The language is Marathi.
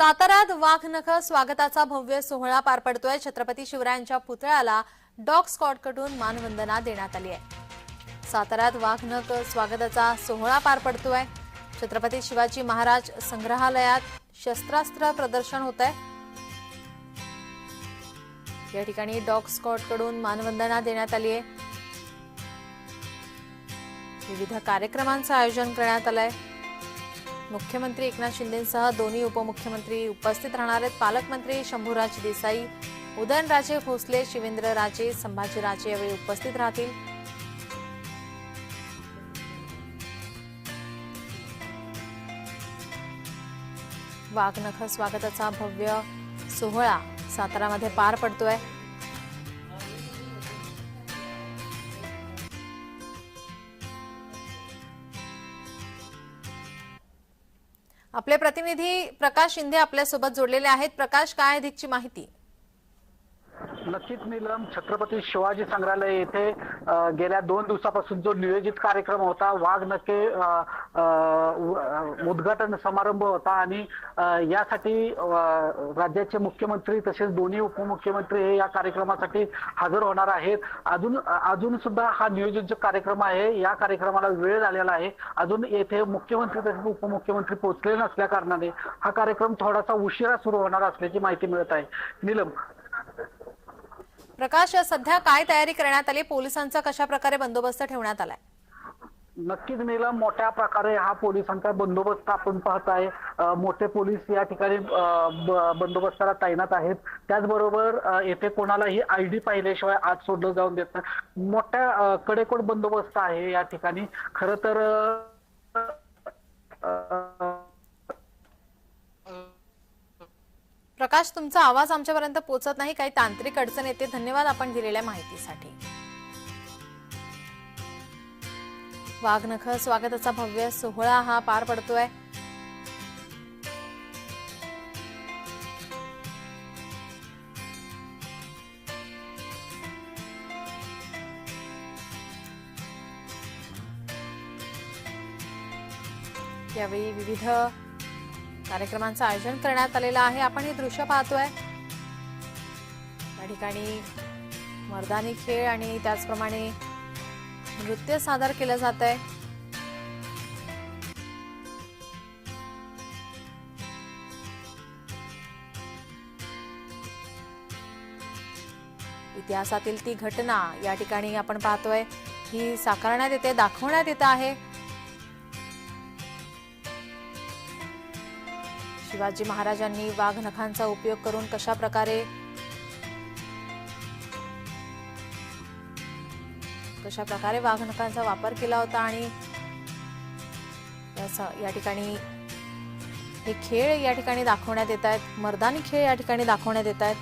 साताऱ्यात वाघनख स्वागताचा भव्य सोहळा पार पडतोय. छत्रपती शिवरायांच्या पुतळ्याला डॉग स्कॉटकडून मानवंदना देण्यात आली आहे. साताऱ्यात वाघनख स्वागताचा सोहळा पार पडतोय. छत्रपती शिवाजी महाराज संग्रहालयात शस्त्रास्त्र प्रदर्शन होत आहे या ठिकाणी डॉग स्कॉटकडून मानवंदना देण्यात आली आहे. विविध कार्यक्रमांचं आयोजन करण्यात आलंय. मुख्यमंत्री एकनाथ शिंदेसह दोन्ही उपमुख्यमंत्री उपस्थित राहणार आहेत. पालकमंत्री शंभूराज देसाई उदयनराजे भोसले शिवेंद्रराजे संभाजीराजे यावेळी उपस्थित राहतील. वाघनख स्वागताचा भव्य सोहळा सातारामध्ये पार पडतोय. आपले प्रतिनिधी प्रकाश शिंदे आपल्यासोबत जोडलेले आहेत. प्रकाश काय अधिकची माहिती? नक्कीच नीलम छत्रपती शिवाजी संग्रहालय येथे गेल्या दोन दिवसापासून जो नियोजित कार्यक्रम होता वाघ नके उद्घाटन समारंभ होता आणि यासाठी राज्याचे मुख्यमंत्री तसेच दोन्ही उपमुख्यमंत्री हे या कार्यक्रमासाठी हजर होणार आहेत. अजून अजून सुद्धा हा नियोजित जो कार्यक्रम आहे या कार्यक्रमाला वेळ झालेला आहे. अजून येथे मुख्यमंत्री तसेच उपमुख्यमंत्री पोहोचले नसल्या कारणाने हा कार्यक्रम थोडासा उशिरा सुरू होणार असल्याची माहिती मिळत आहे. नीलम प्रकाश सध्या काय तयारी करण्यात आली? पोलिसांचा कशा प्रकारे बंदोबस्त ठेवण्यात आलाय? नक्कीच नीलम मोठ्या प्रकारे हा पोलिसांचा बंदोबस्त आपण पाहत आहे. मोठे पोलीस या ठिकाणी बंदोबस्ताला तैनात आहेत. त्याचबरोबर येथे कोणालाही आयडी पाहिल्याशिवाय आत सोडलं जाऊन देत मोठ्या कडेकोट बंदोबस्त आहे या ठिकाणी. खरं तर प्रकाश तुमचा आवाज आमच्यापर्यंत पोहोचत नाही. काही तांत्रिक अडचण येते. धन्यवाद आपण दिलेल्या माहितीसाठी. वाघनख स्वागताचा भव्य सोहळा हा पार पडतोय. यावेळी विविध कार्यक्रमांचं आयोजन करण्यात आलेलं आहे. आपण हे दृश्य पाहतोय. या ठिकाणी मर्दानी खेळ आणि त्याचप्रमाणे नृत्य सादर केलं जात आहे इतिहासातील ती घटना या ठिकाणी आपण पाहतोय. ही साकारण्यात येते दाखवण्यात येत आहे. शिवाजी महाराजांनी वाघनखांचा उपयोग करून कशा प्रकारे कशा प्रकारे वाघनखांचा वापर केला होता आणि याचा- या ठिकाणी हे खेळ या ठिकाणी दाखवण्यात येत आहेत. मर्दानी खेळ या ठिकाणी दाखवण्यात येत आहेत.